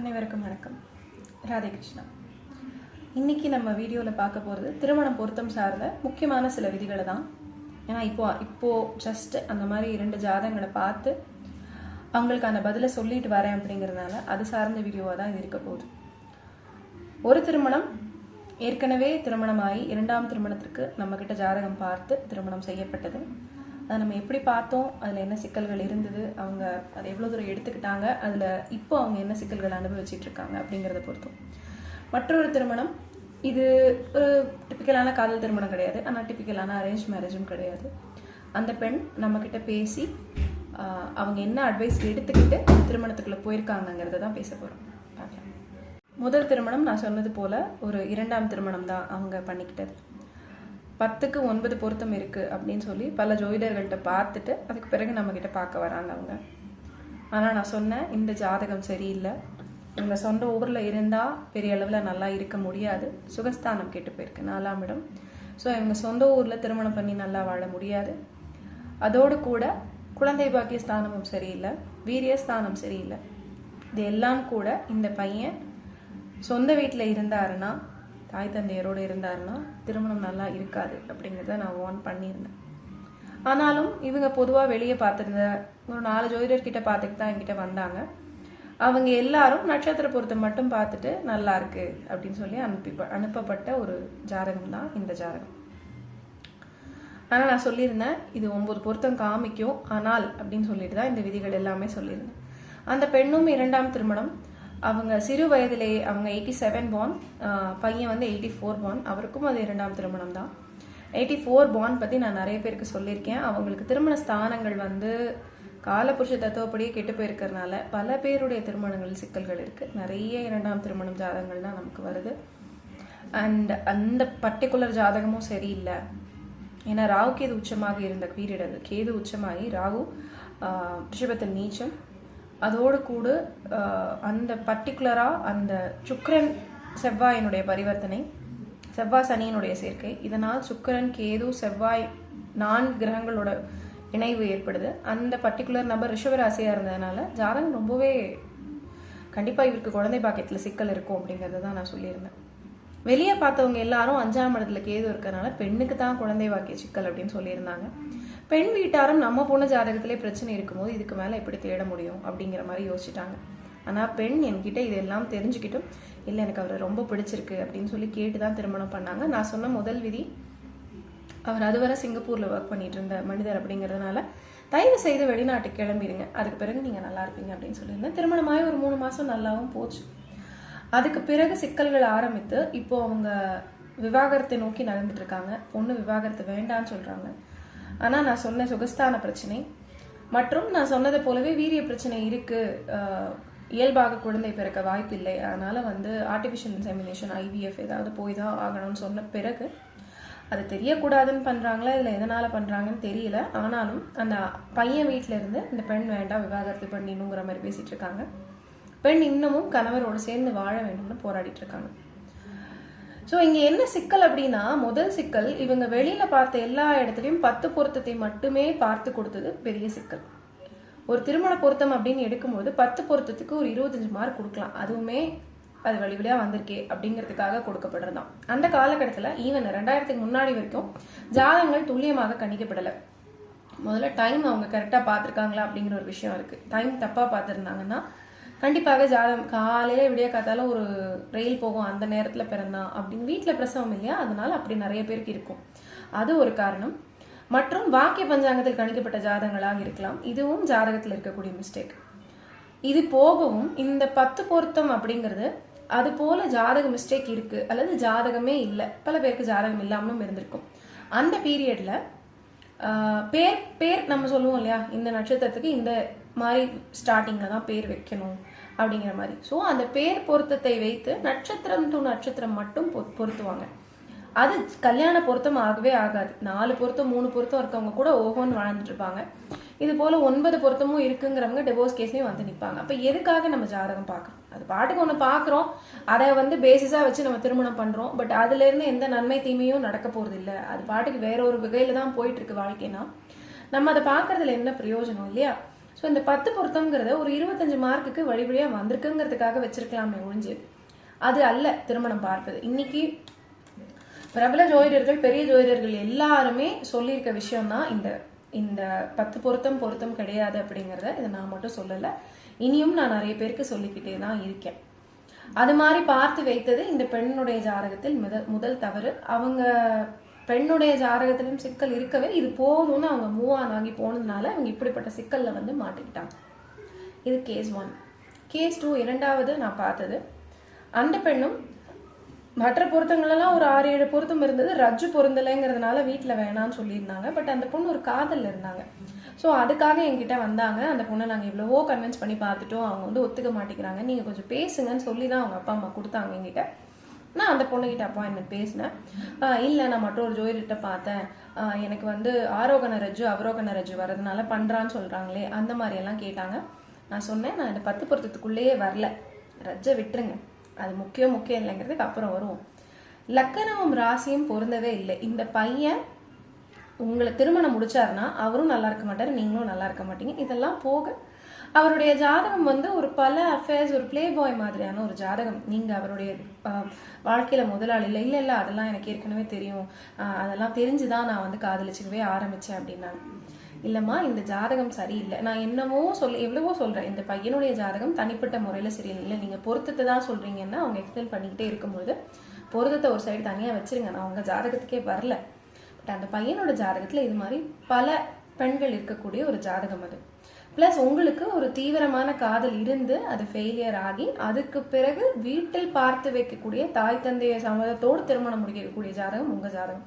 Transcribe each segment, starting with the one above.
அனைவருக்கும் வணக்கம். ராதே கிருஷ்ணா. இன்னைக்கு நம்ம வீடியோவில் பார்க்க போகிறது திருமணம் பொருத்தம் சார்ந்த முக்கியமான சில விதிகளை தான். ஏன்னா இப்போ இப்போது ஜஸ்ட் அந்த மாதிரி இரண்டு ஜாதகங்களை பார்த்து அவங்களுக்கு அந்த பதிலை சொல்லிட்டு வரேன் அப்படிங்கிறதுனால அது சார்ந்த வீடியோவாக தான் இது இருக்க போகுது. ஒரு திருமணம் ஏற்கனவே திருமணமாகி இரண்டாம் திருமணத்திற்கு நம்மக்கிட்ட ஜாதகம் பார்த்து திருமணம் செய்யப்பட்டது. அதை நம்ம எப்படி பார்த்தோம்? அதில் என்ன சிக்கல்கள் இருந்தது? அவங்க அதை எவ்வளோ தூரம் எடுத்துக்கிட்டாங்க? அதில் இப்போ அவங்க என்ன சிக்கல்கள் அனுபவிச்சுட்டு இருக்காங்க அப்படிங்கிறத பொறுத்தும். மற்றொரு திருமணம் இது ஒரு டிப்பிக்கலான காதல் திருமணம் கிடையாது. ஆனால் டிப்பிக்கலான அரேஞ்ச் மேரேஜும் கிடையாது. அந்த பெண் நம்மக்கிட்ட பேசி அவங்க என்ன அட்வைஸ் எடுத்துக்கிட்டு திருமணத்துக்குள்ளே போயிருக்காங்கங்கிறத தான் பேச போகிறோம் பார்க்கலாம். முதல் திருமணம் நான் சொன்னது போல் ஒரு இரண்டாம் திருமணம் தான் அவங்க பண்ணிக்கிட்டது. பத்துக்கு ஒன்பது பொருத்தம் இருக்கு அப்படின்னு சொல்லி பல ஜோதிடர்கள்ட்ட பார்த்துட்டு அதுக்கு பிறகு நம்ம கிட்ட பார்க்க வராங்க அவங்க. ஆனால் நான் சொன்னேன் இந்த ஜாதகம் சரியில்லை. இவங்க சொந்த ஊரில் இருந்தால் பெரிய அளவில் நல்லா இருக்க முடியாது. சுகஸ்தானம் கெட்டு போயிருக்கு நாலாம் இடம். ஸோ இவங்க சொந்த ஊரில் திருமணம் பண்ணி நல்லா வாழ முடியாது. அதோடு கூட குழந்தை பாக்கிய ஸ்தானமும் சரியில்லை வீரியஸ்தானம் சரியில்லை. இது எல்லாம் கூட இந்த பையன் சொந்த வீட்டில் இருந்தாருன்னா தாய் தந்தையரோடு இருந்தாருன்னா திருமணம் நல்லா இருக்காது அப்படிங்கிறத நான் வார்ன் பண்ணியிருந்தேன். ஆனாலும் இவங்க பொதுவாக வெளியே பார்த்துருந்த ஒரு நாலு ஜோதிடர்கிட்ட பார்த்துட்டு தான் என்கிட்ட வந்தாங்க. அவங்க எல்லாரும் நட்சத்திர பொருத்தம் மட்டும் பார்த்துட்டு நல்லா இருக்கு அப்படின்னு சொல்லி அனுப்பி அனுப்பப்பட்ட ஒரு ஜாதகம் தான் இந்த ஜாதகம். ஆனால் நான் சொல்லியிருந்தேன் இது ஒன்பது பொருத்தம் காமிக்கும் ஆனால் அப்படின்னு சொல்லிட்டு தான் இந்த விதிகள் எல்லாமே சொல்லியிருந்தேன். அந்த பெண்ணும் இரண்டாம் திருமணம் அவங்க சிறு வயதிலே அவங்க எயிட்டி செவன் பான் பையன் வந்து எயிட்டி ஃபோர் பான் அவருக்கும் அது இரண்டாம் திருமணம் தான் எயிட்டி ஃபோர் பான் பற்றி நான் நிறைய பேருக்கு சொல்லியிருக்கேன். அவங்களுக்கு திருமண ஸ்தானங்கள் வந்து காலபுருஷ தத்துவப்படியே கெட்டு போயிருக்கறனால பல பேருடைய திருமணங்கள் சிக்கல்கள் இருக்குது நிறைய இரண்டாம் திருமணம் ஜாதகங்கள் தான் நமக்கு வருது. அண்ட் அந்த பர்டிகுலர் ஜாதகமும் சரியில்லை. ஏன்னா ராகு கேது உச்சமாக இருந்த பீரியட் அது. கேது உச்சமாகி ராகு ரிஷபத்தில் நீச்சம் அதோடு கூட அந்த பர்டிகுலராக அந்த சுக்கிரன் செவ்வாயினுடைய பரிவர்த்தனை செவ்வாய் சனியினுடைய சேர்க்கை. இதனால் சுக்கிரன் கேது செவ்வாய் நான்கு கிரகங்களோட இணைவு ஏற்படுது. அந்த பர்டிகுலர் நபர் ரிஷவராசியாக இருந்ததுனால ஜாதகம் ரொம்பவே கண்டிப்பாக இவருக்கு குழந்தை பாக்கியத்தில் சிக்கல் இருக்கும் அப்படிங்கிறத தான் நான் சொல்லியிருந்தேன். வெளியே பார்த்தவங்க எல்லாரும் அஞ்சாம் இடத்துல கேது இருக்கறனால பெண்ணுக்கு தான் குழந்தை வாக்கிய சிக்கல் அப்படின்னு சொல்லியிருந்தாங்க. பெண் வீட்டாரும் நம்ம பொண்ணு ஜாதகத்திலே பிரச்சனை இருக்கும்போது இதுக்கு மேலே எப்படி தேட முடியும் அப்படிங்கிற மாதிரி யோசிச்சிட்டாங்க. ஆனால் பெண் என்கிட்ட இதெல்லாம் தெரிஞ்சுக்கிட்டும் இல்லை எனக்கு அவரை ரொம்ப பிடிச்சிருக்கு அப்படின்னு சொல்லி கேட்டு தான் திருமணம் பண்ணாங்க. நான் சொன்ன முதல் விதி அவர் அதுவரை சிங்கப்பூரில் ஒர்க் பண்ணிட்டு இருந்த மனிதர் அப்படிங்கிறதுனால தயவு செய்து வெளிநாட்டுக்கு கிளம்பிடுங்க. அதுக்கு பிறகு நீங்கள் நல்லா இருப்பீங்க அப்படின்னு சொல்லியிருந்தேன். திருமணமாகி ஒரு மூணு மாதம் நல்லாவும் போச்சு. அதுக்கு பிறகு சிக்கல்கள் ஆரம்பித்து இப்போ அவங்க விவாகரத்தை நோக்கி நடந்துட்டு இருக்காங்க பொண்ணு விவாகரத்து வேண்டான்னு சொல்றாங்க. ஆனா நான் சொன்ன சுகஸ்தான பிரச்சனை மற்றும் நான் சொன்னதை போலவே வீரிய பிரச்சனை இருக்கு. இயல்பாக குழந்தை பிறக்க வாய்ப்பில்லை. அதனால வந்து ஆர்டிஃபிஷியல் இன்செமினேஷன் ஐவிஎஃப் ஏதாவது போய் தான் ஆகணும்னு சொன்ன பிறகு அது தெரியக்கூடாதுன்னு பண்ணுறாங்களா இல்லை எதனால் பண்ணுறாங்கன்னு தெரியல. ஆனாலும் அந்த பையன் வீட்டிலேருந்து இருந்து இந்த பெண் வேண்டாம் விவாகரத்து பண்ணிடணுங்கிற மாதிரி பேசிகிட்டு இருக்காங்க பெண் இன்னமும் கணவரோடு சேர்ந்து வாழ வேண்டும்னு போராடிட்டு இருக்காங்க ஸோ இங்கே என்ன சிக்கல் அப்படின்னா முதல் சிக்கல் இவங்க வெளியில் பார்த்த எல்லா இடத்துலையும் பத்து பொருத்தத்தை மட்டுமே பார்த்து கொடுத்தது பெரிய சிக்கல். ஒரு திருமண பொருத்தம் அப்படின்னு எடுக்கும்போது பத்து பொருத்தத்துக்கு ஒரு இருபத்தஞ்சு மார்க் கொடுக்கலாம். அதுவுமே அது வழி வழியாக வந்திருக்கே அப்படிங்கிறதுக்காக கொடுக்கப்படுறதான் அந்த காலகட்டத்தில் ஈவன் ரெண்டாயிரத்துக்கு முன்னாடி வரைக்கும் ஜாதகங்கள் துல்லியமாக கணிக்கப்படலை. முதல்ல டைம் அவங்க கரெக்டாக பார்த்துருக்காங்களா அப்படிங்கிற ஒரு விஷயம் இருக்குது டைம் தப்பாக பார்த்துருந்தாங்கன்னா கண்டிப்பாக ஜாதகம். காலையில் விடிய காத்தால ஒரு ரயில் போகும். அந்த நேரத்தில் பிறந்தான் அப்படின்னு வீட்டில் பிரசவம் இல்லையா? அதனால அப்படி நிறைய பேருக்கு இருக்கும். அது ஒரு காரணம். மற்றும் வாக்கிய பஞ்சாங்கத்தில் கணிக்கப்பட்ட ஜாதகங்களாக இருக்கலாம். இதுவும் ஜாதகத்தில் இருக்கக்கூடிய மிஸ்டேக் இது போகவும் இந்த பத்து பொருத்தம் அப்படிங்கிறது அது போல ஜாதக மிஸ்டேக் இருக்கு அல்லது ஜாதகமே இல்லை. பல பேருக்கு ஜாதகம் இல்லாமலும் இருந்திருக்கும். அந்த பீரியட்ல பேர் பேர் நம்ம சொல்லுவோம் இல்லையா? இந்த நட்சத்திரத்துக்கு இந்த மாதிரி ஸ்டார்டிங்ல தான் பேர் வைக்கணும். அப்படிங்கிற மாதிரி. ஸோ அந்த பேர் பொருத்தத்தை வைத்து நட்சத்திரம் டு நட்சத்திரம் மட்டும் பொ- பொருத்துவாங்க. அது கல்யாண பொருத்தம் ஆகவே ஆகாது. நாலு பொருத்தம் மூணு பொருத்தம் இருக்கவங்க கூட ஓஹோன்னு வாழ்ந்துட்டு இருப்பாங்க இது போல ஒன்பது பொருத்தமும் இருக்குங்கிறவங்க டிவோர்ஸ் கேஸ்லயும் வந்து நிற்பாங்க அப்ப எதுக்காக நம்ம ஜாதகம் பார்க்கறோம்? அது பாட்டுக்கு ஒன்று பார்க்குறோம். அதை வந்து பேசிஸா வச்சு நம்ம திருமணம் பண்றோம். பட் அதுல இருந்து எந்த நன்மை தீமையும் நடக்க போறது இல்ல. அது பாட்டுக்கு வேற ஒரு வகையில தான் போயிட்டு இருக்கு வாழ்க்கைனா நம்ம அதை பார்க்கறதுல என்ன பிரயோஜனம் இல்லையா? ஸோ இந்த பத்து பொருத்தம்ங்கிறத ஒரு இருபத்தஞ்சு மார்க்குக்கு வழி வழியாக வந்திருக்குங்கிறதுக்காக வச்சிருக்கலாமே ஒழிஞ்சு. அது அல்ல திருமணம் பார்ப்பது. இன்னைக்கு பிரபல ஜோதிடர்கள் பெரிய ஜோதிடர்கள் எல்லாருமே சொல்லியிருக்க விஷயம் தான் இந்த இந்த பத்து பொருத்தம் பொருத்தம் கிடையாது அப்படிங்கிறத இதை நான் மட்டும் சொல்லலை. இனியும் நான் நிறைய பேருக்கு சொல்லிக்கிட்டே தான் இருக்கேன். அது மாதிரி பார்த்து வைத்தது இந்த பெண்ணுடைய ஜாதகத்தில் முதல் முதல் தவறு. அவங்க பெண்ணுடைய ஜாதகத்திலும் சிக்கல் இருக்கவே இது போதும்னு அவங்க மூவ் ஆன் ஆகி போனதுனால அவங்க இப்படிப்பட்ட சிக்கலில் வந்து மாட்டிக்கிட்டாங்க. இது கேஸ் ஒன் கேஸ் டூ இரண்டாவது நான் பார்த்தது. அந்த பெண்ணும் மற்ற பொருத்தங்களெல்லாம் ஒரு ஆறு ஏழு பொருத்தம் இருந்தது. ரஜ்ஜு பொருந்தலைங்கிறதுனால வீட்டில் வேணாம்னு சொல்லியிருந்தாங்க. பட் அந்த பொண்ணு ஒரு காதலில் இருந்தாங்க. ஸோ அதுக்காக என்கிட்ட வந்தாங்க. அந்த பொண்ணை நாங்கள் எவ்வளவோ கன்வின்ஸ் பண்ணி பார்த்துட்டோம். அவங்க வந்து ஒத்துக்க மாட்டேங்கிறாங்க. நீங்கள் கொஞ்சம் பேசுங்கன்னு சொல்லி தான் அவங்க அப்பா அம்மா கொடுத்தாங்க என்கிட்ட. நான் அந்த பொண்ணுகிட்ட அப்பாயின்மெண்ட் பேசினேன். இல்லை நான் மட்டும் ஒரு பார்த்தேன். எனக்கு வந்து ஆரோகண ரஜ்ஜு அவரோகண ரஜ்ஜு வர்றதுனால பண்ணுறான்னு சொல்கிறாங்களே அந்த மாதிரி எல்லாம் கேட்டாங்க. நான் சொன்னேன் நான் இந்த பத்து பொருத்தத்துக்குள்ளேயே வரல. ரஜ்ஜை விட்டுருங்க. அது முக்கியம் முக்கியம் இல்லைங்கிறதுக்கு அப்புறம் வருவோம். லக்கணமும் ராசியும் பொருந்தவே இல்லை. இந்த பையன் உங்களை திருமணம் முடிச்சாருன்னா அவரும் நல்லா இருக்க மாட்டார் நீங்களும் நல்லா இருக்க மாட்டீங்க. இதெல்லாம் போக அவருடைய ஜாதகம் வந்து ஒரு பல அஃபேர்ஸ் ஒரு ப்ளே பாய் மாதிரியான ஒரு ஜாதகம். நீங்க அவருடைய வாழ்க்கையில் வாழ்க்கையில முதலாளி இல்லை இல்லை இல்லை அதெல்லாம் எனக்கு ஏற்கனவே தெரியும். அதெல்லாம் அதெல்லாம் தெரிஞ்சுதான் நான் வந்து காதலிச்சுக்கவே ஆரம்பிச்சேன் அப்படின்னாங்க இல்லம்மா இந்த ஜாதகம் சரியில்லை. நான் என்னமோ சொல்ல எவ்வளவோ சொல்றேன். இந்த பையனுடைய ஜாதகம் தனிப்பட்ட முறையில் சரியில்லை. நீங்க பொருத்தத்தை தான் சொல்றீங்கன்னா அவங்க எக்ஸ்பிளைன் பண்ணிக்கிட்டே இருக்கும்போது பொருத்தத்தை ஒரு சைடு தனியாக வச்சிருங்க. நான் அவங்க ஜாதகத்துக்கே வரல. பட் அந்த பையனோட ஜாதகத்தில் இது மாதிரி பல பெண்கள் இருக்கக்கூடிய ஒரு ஜாதகம் அது. ப்ளஸ் உங்களுக்கு ஒரு தீவிரமான காதல் இருந்து அது ஃபெயிலியர் ஆகி அதுக்கு பிறகு வீட்டில் பார்த்து வைக்கக்கூடிய தாய் தந்தைய சம்மதத்தோடு திருமணம் முடிக்கக்கூடிய ஜாதகம் உங்கள் ஜாதகம்.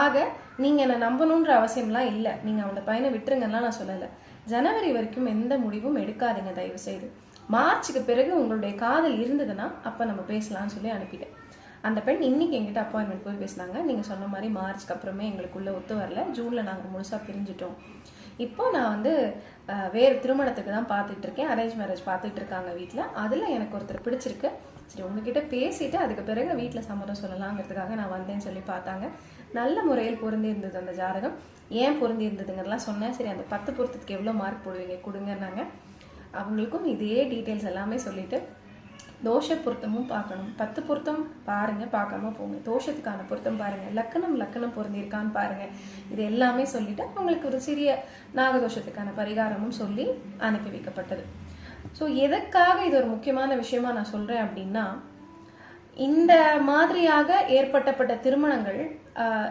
ஆக நீங்கள் என்னை நம்பணுன்ற அவசியம்லாம் இல்லை. நீங்கள் அந்த பையனை விட்டுருங்கலாம் நான் சொல்லலை. ஜனவரி வரைக்கும் எந்த முடிவும் எடுக்காதீங்க தயவு செய்து மார்ச்சுக்கு பிறகு உங்களுடைய காதல் இருந்ததுன்னா அப்போ நம்ம பேசலாம்னு சொல்லி அனுப்பிட்டேன். அந்த பெண் இன்னைக்கு எங்கிட்ட அப்பாயின்மெண்ட் போய் பேசினாங்க. நீங்கள் சொன்ன மாதிரி மார்ச்க்கு அப்புறமே எங்களுக்குள்ளே ஒத்து வரல. ஜூனில் நாங்கள் முழுசாக பிரிஞ்சிட்டோம். இப்போ நான் வந்து வேறு திருமணத்துக்கு தான் பார்த்துட்டு இருக்கேன். அரேஞ்ச் மேரேஜ் பார்த்துட்டு இருக்காங்க வீட்டில் அதில் எனக்கு ஒருத்தர் பிடிச்சிருக்கு. சரி உங்ககிட்ட பேசிட்டு அதுக்கு பிறகு வீட்டில் சம்மதம் சொல்லலாங்கிறதுக்காக நான் வந்தேன்னு சொல்லி பார்த்தாங்க. நல்ல முறையில் பொருந்தி இருந்தது அந்த ஜாதகம். ஏன் பொருந்தி இருந்ததுங்கிறலாம் சொன்னேன். சரி அந்த பத்து பொருத்தத்துக்கு எவ்வளோ மார்க் போடுவீங்க? கொடுங்கன்னாங்க. அவங்களுக்கும் இதே டீட்டெயில்ஸ் எல்லாமே சொல்லிட்டு தோஷ பொருத்தமும் பார்க்கணும். பத்து பொருத்தம் பாருங்க பார்க்காம போங்க. தோஷத்துக்கான பொருத்தம் பாருங்க. லக்கணம் லக்கணம் பொருந்திருக்கான்னு பாருங்க. இது எல்லாமே சொல்லிட்டு அவங்களுக்கு ஒரு சிறிய நாகதோஷத்துக்கான பரிகாரமும் சொல்லி அனுப்பி வைக்கப்பட்டது. ஸோ எதற்காக இது ஒரு முக்கியமான விஷயமா நான் சொல்றேன் அப்படின்னா இந்த மாதிரியாக ஏற்பட்டப்பட்ட திருமணங்கள்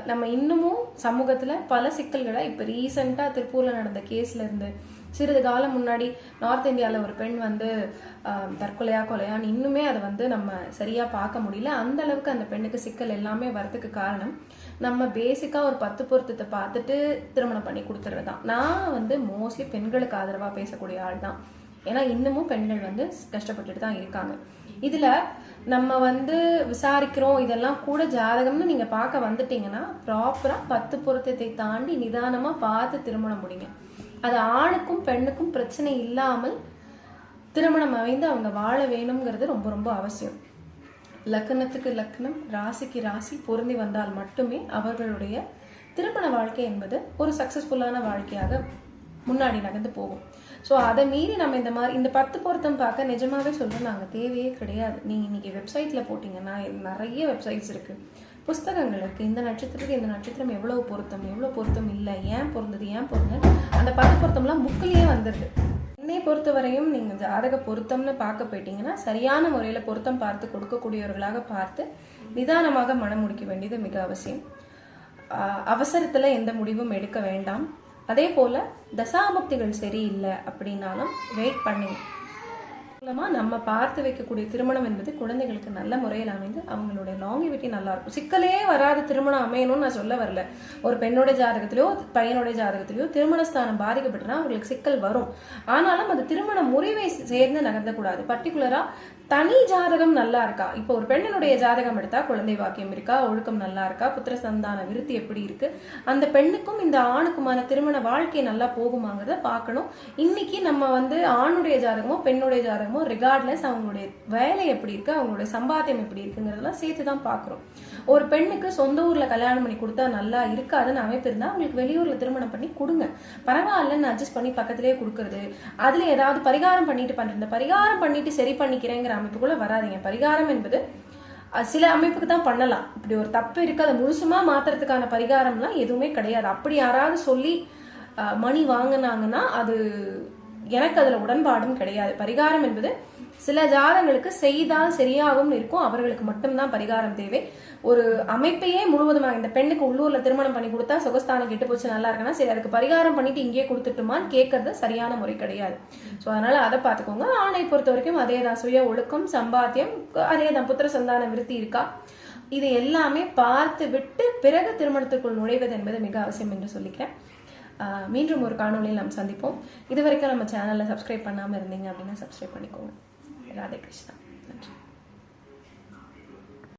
நம்ம இன்னமும் சமூகத்துல பல சிக்கல்களை இப்ப ரீசெண்டா திருப்பூர்ல நடந்த கேஸ்ல இருந்து சிறிது காலம் முன்னாடி நார்த் இந்தியாவில் ஒரு பெண் வந்து தற்கொலையா கொலையான்னு இன்னுமே அதை வந்து நம்ம சரியாக பார்க்க முடியல. அந்த அளவுக்கு அந்த பெண்ணுக்கு சிக்கல் எல்லாமே வரதுக்கு காரணம் நம்ம பேசிக்காக ஒரு பத்து பொருத்தத்தை பார்த்துட்டு திருமணம் பண்ணி கொடுத்துறது தான் நான் வந்து மோஸ்ட்லி பெண்களுக்கு ஆதரவாக பேசக்கூடிய ஆள் தான் ஏன்னா இன்னமும் பெண்கள் வந்து கஷ்டப்பட்டுட்டு தான் இருக்காங்க. இதில் நம்ம வந்து விசாரிக்கிறோம் இதெல்லாம் கூட ஜாதகம்னு நீங்கள் பார்க்க வந்துட்டீங்கன்னா ப்ராப்பராக பத்து பொருத்தத்தை தாண்டி நிதானமாக பார்த்து திருமணம் முடிங்க. அது ஆணுக்கும் பெண்ணுக்கும் பிரச்சனை இல்லாமல் திருமணம் அமைந்து அவங்க வாழ வேணுங்கிறது ரொம்ப ரொம்ப அவசியம். லக்கணத்துக்கு லக்னம் ராசிக்கு ராசி பொருந்தி வந்தால் மட்டுமே அவர்களுடைய திருமண வாழ்க்கை என்பது ஒரு சக்சஸ்ஃபுல்லான வாழ்க்கையாக முன்னாடி நகர்ந்து போகும். ஸோ அதை மீறி நம்ம இந்த மாதிரி இந்த பத்து பொருத்தம் பார்க்க நிஜமாகவே சொல்றோம் நாங்கள் தேவையே கிடையாது. நீங்கள் இன்றைக்கி வெப்சைட்டில் போட்டிங்கன்னா நிறைய வெப்சைட்ஸ் இருக்குது புஸ்தகங்கள் இருக்குது இந்த நட்சத்திரத்துக்கு இந்த நட்சத்திரம் எவ்வளோ பொருத்தம் எவ்வளோ பொருத்தம் இல்லை ஏன் பொருந்தது ஏன் பொருந்தது அந்த பத்து பொருத்தம்லாம் புக்கிலேயே வந்துடுது என்னை பொறுத்தவரையும் நீங்கள் ஜாதக பொருத்தம்னு பார்க்க போயிட்டீங்கன்னா சரியான முறையில் பொருத்தம் பார்த்து கொடுக்கக்கூடியவர்களாக பார்த்து நிதானமாக மனம் முடிக்க வேண்டியது மிக அவசியம். அவசரத்தில் எந்த முடிவும் எடுக்க வேண்டாம். அதே போல் தசாபக்திகள் சரியில்லை அப்படின்னாலும் வெயிட் பண்ணி மூலமா நம்ம பார்த்து வைக்கக்கூடிய திருமணம் என்பது குழந்தைகளுக்கு நல்ல முறையில் அமைந்து அவங்களுடைய லாங்கிவிட்டி நல்லா இருக்கும் சிக்கலே வராத திருமணம் அமையணும்னு நான் சொல்ல வரல. ஒரு பெண்ணோட ஜாதகத்திலயோ பையனுடைய ஜாதகத்திலயோ திருமணஸ்தானம் பாதிக்கப்பட்டுனா அவங்களுக்கு சிக்கல் வரும். ஆனாலும் அது திருமண முறிவை சேர்ந்து நகர்ந்தக்கூடாது பர்டிகுலரா தனி ஜாதகம் நல்லா இருக்கா இப்போ ஒரு பெண்ணினுடைய ஜாதகம் எடுத்தா குழந்தை வாக்கியம் இருக்கா? ஒழுக்கம் நல்லா இருக்கா புத்திர சந்தான விருத்தி எப்படி இருக்கு? அந்த பெண்ணுக்கும் இந்த ஆணுக்குமான திருமண வாழ்க்கை நல்லா போகுமாங்கிறத பார்க்கணும். இன்னைக்கு நம்ம வந்து ஆணுடைய ஜாதகமோ பெண்ணுடைய ஜாதகமோ பண்ணுறமோ ரிகார்ட்லெஸ் அவங்களுடைய வேலை எப்படி இருக்கு அவங்களுடைய சம்பாத்தியம் எப்படி இருக்குங்கிறதெல்லாம் சேர்த்து தான் பார்க்குறோம். ஒரு பெண்ணுக்கு சொந்த ஊரில் கல்யாணம் பண்ணி கொடுத்தா நல்லா இருக்காதுன்னு அமைப்பு இருந்தால் அவங்களுக்கு வெளியூரில் திருமணம் பண்ணி கொடுங்க. பரவாயில்லன்னு அட்ஜஸ்ட் பண்ணி பக்கத்துலேயே கொடுக்குறது. அதில் ஏதாவது பரிகாரம் பண்ணிட்டு பண்ணுறது பரிகாரம் பண்ணிட்டு சரி பண்ணிக்கிறேங்கிற அமைப்புக்குள்ளே வராதீங்க. பரிகாரம் என்பது சில அமைப்புக்கு தான் பண்ணலாம். இப்படி ஒரு தப்பு இருக்கு அதை முழுசுமா மாத்துறதுக்கான பரிகாரம்லாம் எதுவுமே கிடையாது. அப்படி யாராவது சொல்லி மணி வாங்கினாங்கன்னா அது எனக்கு அதில் உடன்பாடும் கிடையாது. பரிகாரம் என்பது சில ஜாதங்களுக்கு செய்தால் சரியாகும் இருக்கும். அவர்களுக்கு மட்டும்தான் பரிகாரம் தேவை. ஒரு அமைப்பையே முழுவதுமாக இந்த பெண்ணுக்கு உள்ளூர்ல திருமணம் பண்ணி கொடுத்தா சுகஸ்தானம் கெட்டு போச்சு நல்லா இருக்குன்னா சரி அதுக்கு பரிகாரம் பண்ணிட்டு இங்கே கொடுத்துட்டுமான்னு கேட்கறது சரியான முறை கிடையாது. ஸோ அதனால அதை பார்த்துக்கோங்க. ஆணை பொறுத்த வரைக்கும் அதே தான். சுய ஒழுக்கம் சம்பாத்தியம் அதே தான். புத்திர சந்தான விருத்தி இருக்கா? இது எல்லாமே பார்த்து விட்டு பிறகு திருமணத்திற்குள் நுழைவது என்பது மிக அவசியம் என்று சொல்லிக்கிறேன். மீண்டும் ஒரு காணொலியில் நாம் சந்திப்போம். இது வரைக்கும் நம்ம சேனலில் சப்ஸ்கிரைப் பண்ணாமல் இருந்தீங்க அப்படின்னா சப்ஸ்கிரைப் பண்ணிக்கோங்க. ராதே கிருஷ்ணா.